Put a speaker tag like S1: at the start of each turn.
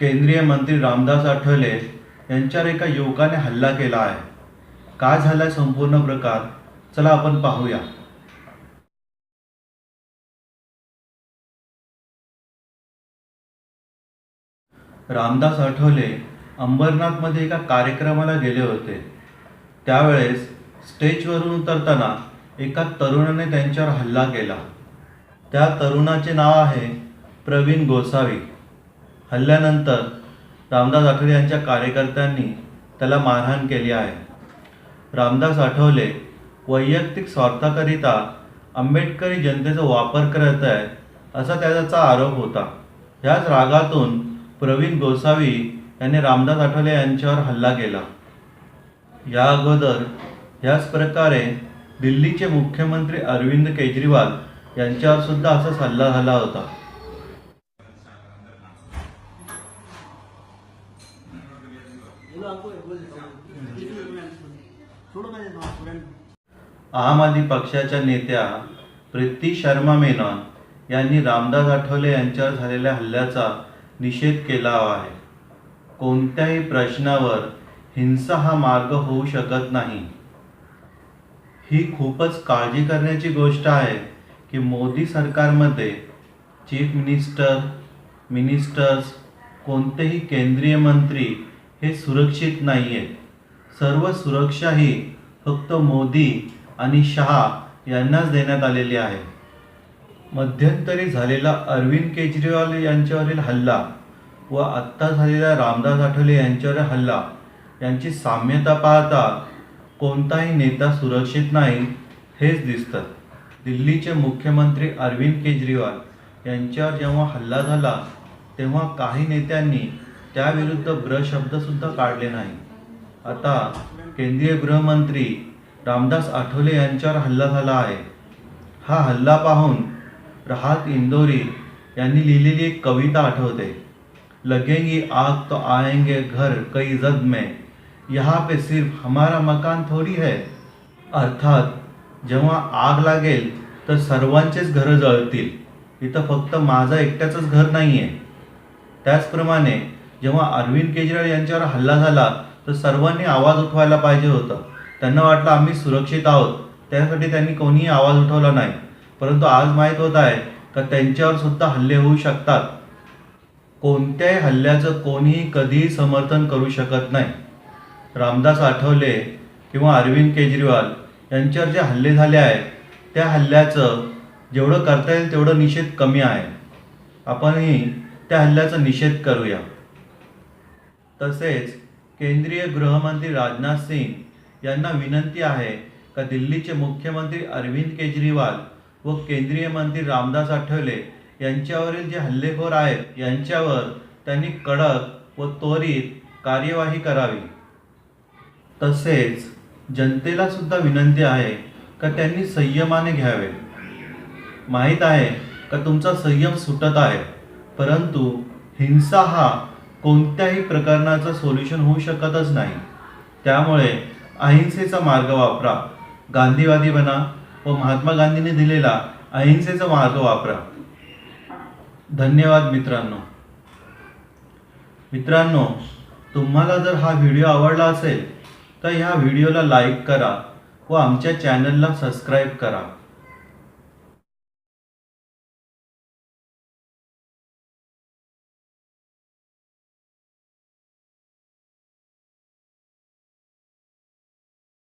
S1: केंद्रीय मंत्री रामदास आठवले यांच्यावर एका युवकाने हल्ला केला आहे. काय झालाय संपूर्ण प्रकार? चला आपण पाहूया. रामदास आठवले अंबरनाथमध्ये एका कार्यक्रमाला गेले होते. त्यावेळेस स्टेजवरून उतरताना एका तरुणाने त्यांच्यावर हल्ला केला. त्या तरुणाचे नाव आहे प्रवीण गोसावी. हल्ल्यानंतर रामदास आठवले यांच्या कार्यकर्त्यांनी त्याला मारहाण केली आहे. रामदास आठवले वैयक्तिक स्वार्थाकरिता आंबेडकरी जनतेचा वापर करत आहे असा त्याचा आरोप होता. ह्याच रागातून प्रवीण गोसावी यांनी रामदास आठवले यांच्यावर हल्ला केला. या अगोदर ह्याच प्रकारे दिल्लीचे मुख्यमंत्री अरविंद केजरीवाल यांच्यावर सुद्धा असाच हल्ला झाला होता. आम आदमी पक्षाच्या नेत्या प्रीती शर्मा मेनॉन यांनी रामदास आठवले यांच्यावर झालेल्या हल्ल्याचा निषेध केला आहे. कोणत्याही प्रश्नावर हिंसा हा मार्ग होऊ शकत नाही. ही खूपच काळजी करण्याची गोष्ट आहे की मोदी सरकारमध्ये चीफ मिनिस्टर मिनिस्टर्स कोणतेही केंद्रीय मंत्री हे सुरक्षित नाही आहेत सर्व सुरक्षा ही फक्त मोदी आणि शहा यांनाच देण्यात आलेली आहे. मध्यंतरी झालेला अरविंद केजरीवाल यांच्यावरील हल्ला व आत्ता झालेला रामदास आठवले यांच्यावर हल्ला यांची साम्यता पाहता कोणताही नेता सुरक्षित नाही हेच दिसतं. दिल्लीचे मुख्यमंत्री अरविंद केजरीवाल यांच्यावर जेव्हा हल्ला झाला तेव्हा काही नेत्यांनी त्याविरुद्ध ब्रशब्दसुद्धा काढले नाही. आता केंद्रीय गृहमंत्री रामदास आठवले यांच्यावर हल्ला झाला आहे. हा हल्ला पाहून राहत इंदोरी यांनी लिहिलेली एक कविता आठवते. लगेंगी आग तो आएंगे घर कई जद में. यहाँ पे सिर्फ हमारा मकान थोडी है. अर्थात जेव्हा आग लागेल तर सर्वांचेच घरं जळतील. इथं फक्त माझं एकट्याचंच घर नाही आहे त्याचप्रमाणे जेव्हा अरविंद केजरीवाल यांच्यावर हल्ला झाला तर सर्वांनी आवाज उठवायला पाहिजे होतं. त्यांना वाटलं आम्ही सुरक्षित आहोत. त्यासाठी त्यांनी कोणीही आवाज उठवला नाही. परंतु आज माहीत होत आहे का त्यांच्यावर सुद्धा हल्ले होऊ शकतात. कोणत्याही हल्ल्याचं कोणीही कधीही समर्थन करू शकत नाही. रामदास आठवले किंवा अरविंद केजरीवाल यांच्यावर जे हल्ले झाले आहेत त्या हल्ल्याचं जेवढं करता येईल तेवढं निषेध कमी आहे. आपणही त्या हल्ल्याचा निषेध करूया. तसेच केंद्रीय गृहमंत्री राजनाथ सिंग यांना विनंती आहे का दिल्लीचे मुख्यमंत्री अरविंद केजरीवाल व केंद्रीय मंत्री रामदास आठवले यांच्यावरील जे हल्लेखोर आहेत यांच्यावर त्यांनी कडक व त्वरित कार्यवाही करावी. तसेच जनतेला सुद्धा विनंती आहे का त्यांनी संयमाने घ्यावे. माहीत आहे का तुमचा संयम सुटत आहे परंतु हिंसा हा कोणत्याही प्रकरणाचं सोल्युशन होऊ शकतच नाही. त्यामुळे अहिंसेचा मार्ग वापरा. गांधीवादी बना व महात्मा गांधींनी दिलेला अहिंसेचा मार्ग वापरा. धन्यवाद मित्रांनो. मित्रांनो तुम्हाला जर हा व्हिडिओ आवडला असेल तर ह्या व्हिडिओला लाईक करा व आमच्या चॅनलला सबस्क्राईब करा.